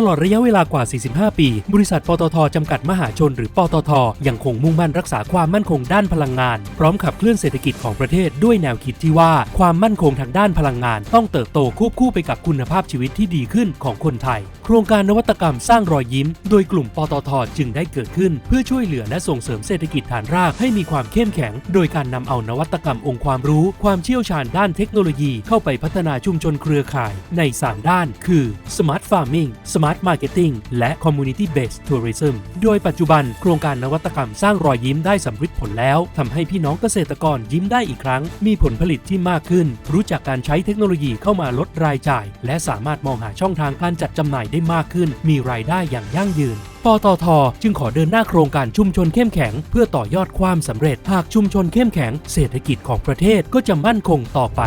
ตลอดระยะเวลากว่า 45 ปี บริษัทปตทจำกัดมหาชนหรือปตท ยังคงมุ่งมั่นรักษาความมั่นคงด้านพลังงาน พร้อมขับเคลื่อนเศรษฐกิจของประเทศด้วยแนวคิดที่ว่าความมั่นคงทางด้านพลังงาน ต้องเติบโตควบคู่ไปกับคุณภาพชีวิตที่ดีขึ้นของคนไทย โครงการนวัตกรรมสร้างรอยยิ้ม โดยกลุ่มปตทจึงได้เกิดขึ้น เพื่อช่วยเหลือและส่งเสริมเศรษฐกิจฐานรากให้มีความเข้มแข็ง โดยการนำเอานวัตกรรมองค์ความรู้ ความเชี่ยวชาญด้านเทคโนโลยี เข้าไปพัฒนาชุมชนเครือข่าย ใน 3 ด้าน คือ Smart Farming Smart Marketing และ Community Based Tourism โดยปัจจุบันโครงการนวัตกรรมสร้างรอยยิ้มได้สำเร็จผลแล้วทำให้พี่น้องเกษตรกรยิ้มได้อีกครั้ง มีผลผลิตที่มากขึ้น รู้จักการใช้เทคโนโลยีเข้ามาลดรายจ่าย และสามารถมองหาช่องทางการจัดจำหน่ายได้มากขึ้น มีรายได้อย่างยั่งยืนปตท จึงขอเดินหน้าโครงการชุมชนเข้มแข็ง เพื่อต่อยอดความสำเร็จ หากชุมชนเข้มแข็ง เศรษฐกิจของประเทศก็จะมั่นคงต่อไป